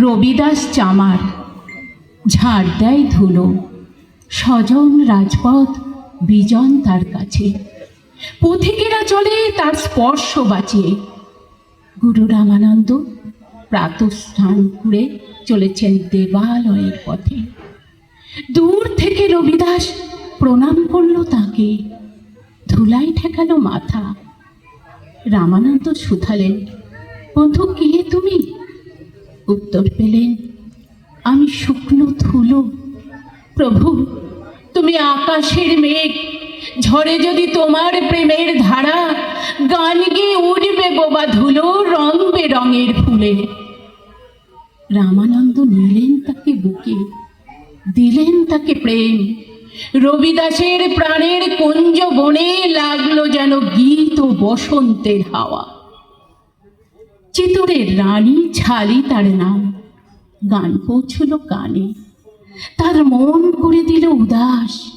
রবিদাস চামার। ঝাড় দেয় ধুলো। স্বজন রাজপথ, বিজন তার কাছে। পথিকেরা চলে তার স্পর্শ বাঁচিয়ে। গুরু রামানন্দ প্রাতঃস্থান করে চলেছেন দেবালয়ের পথে। দূর থেকে রবিদাস প্রণাম করল তাকে। ধুলাই ঠেকালো মাথা। রামানন্দ শুধালেন, বন্ধু, কে উত্তর পেলেন, আমি শুকনো ধুলো। প্রভু, তুমি আকাশের মেঘ, ঝড়ে যদি তোমার প্রেমের ধারা, গান গিয়ে উঠবে বোবা ধুলো রং বেরঙের ফুলে। রামানন্দ নিলেন তাকে বুকে, দিলেন তাকে প্রেম। রবিদাসের প্রাণের কুঞ্জ বনে লাগল যেন গীত ও বসন্তের হাওয়া। চিতরের রানী ছালি তার নাম। গান পৌঁছল কানে। তার মন করে দিল উদাস।